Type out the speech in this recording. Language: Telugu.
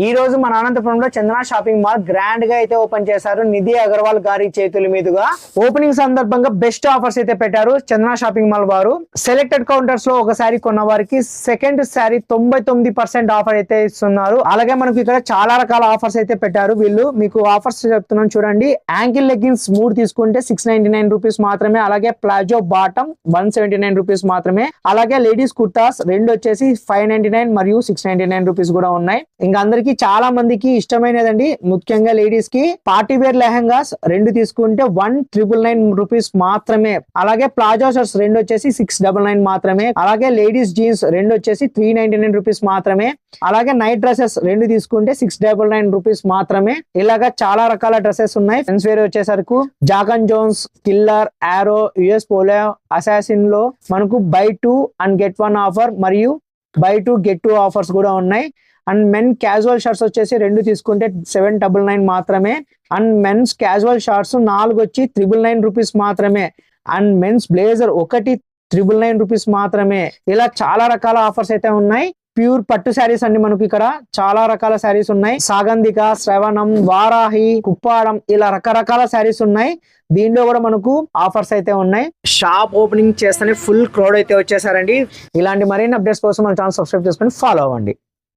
ఈ రోజు మన అనంతపురంలో చందన షాపింగ్ మాల్ గ్రాండ్గా అయితే ఓపెన్ చేశారు. నిధి అగర్వాల్ గారి చేతుల మీదుగా ఓపెనింగ్ సందర్భంగా బెస్ట్ ఆఫర్స్ అయితే పెట్టారు చందన షాపింగ్ మాల్ వారు. సెలెక్టెడ్ కౌంటర్స్లో ఒక శారీ కొన్న వారికి సెకండ్ శారీ తొంభై తొమ్మిది పర్సెంట్ ఆఫర్ అయితే ఇస్తున్నారు. అలాగే మనకు ఇక్కడ చాలా రకాల ఆఫర్స్ అయితే పెట్టారు. వీళ్ళు మీకు ఆఫర్స్ చెప్తున్నాను చూడండి. యాంకిల్ లెగ్గిన్స్ మూడు తీసుకుంటే సిక్స్ నైన్టీ నైన్ రూపీస్ మాత్రమే అలాగే palazzo bottom one seventy nine rupees మాత్రమే అలాగే లేడీస్ కుర్తాస్ రెండు వచ్చేసి ఫైవ్ నైన్ మరియు సిక్స్ నైన్ రూపీస్ కూడా ఉన్నాయి. ఇంకా అందరికి చాలా మందికి ఇష్టమైనదండి. ముఖ్యంగా లేడీస్కి పార్టీ వేర్ లెహంగాస్ రెండు తీసుకుంటే వన్ ట్రిపుల్ నైన్ రూపీస్ మాత్రమే. అలాగే ప్లాజో షర్ట్స్ రెండు వచ్చేసి సిక్స్ డబల్ నైన్ మాత్రమే. అలాగే లేడీస్ జీన్స్ రెండు వచ్చేసి త్రీ నైన్టీ నైన్ రూపీస్ మాత్రమే. అలాగే నైట్ డ్రెస్సెస్ రెండు తీసుకుంటే సిక్స్ డబల్ నైన్ రూపీస్ మాత్రమే. ఇలాగా చాలా రకాల డ్రెస్సెస్ ఉన్నాయి. ఫ్రెండ్స్ వేర్ వచ్చేసరికి Jack and Jones killer arrow US polo అసాసిన్లో మనకు buy two and get one offer మరియు buy two get two offers కూడా ఉన్నాయి. అండ్ మెన్ క్యాజువల్ షార్ట్స్ వచ్చేసి రెండు తీసుకుంటే సెవెన్ డబుల్ నైన్ మాత్రమే. అండ్ మెన్స్ క్యాజువల్ షార్ట్స్ నాలుగు వచ్చి త్రిబుల్ నైన్ రూపీస్ మాత్రమే. అండ్ మెన్స్ బ్లేజర్ ఒకటి త్రిబుల్ నైన్ రూపీస్ మాత్రమే. ఇలా చాలా రకాల ఆఫర్స్ అయితే ఉన్నాయి. ప్యూర్ పట్టు శారీస్ అండి మనకు ఇక్కడ. చాలా రకాల శారీస్ ఉన్నాయి. సాగంధిక శ్రవణం వారాహి కుప్పాడం ఇలా రకరకాల శారీస్ ఉన్నాయి. దీనిలో కూడా మనకు ఆఫర్స్ అయితే ఉన్నాయి. షాప్ ఓపెనింగ్ చేస్తేనే ఫుల్ క్రౌడ్ అయితే వచ్చేసారండి. ఇలాంటి మరిన్ని అప్డేట్స్ కోసం మన ఛానల్ సబ్స్క్రైబ్ చేసుకొని ఫాలో అవ్వండి.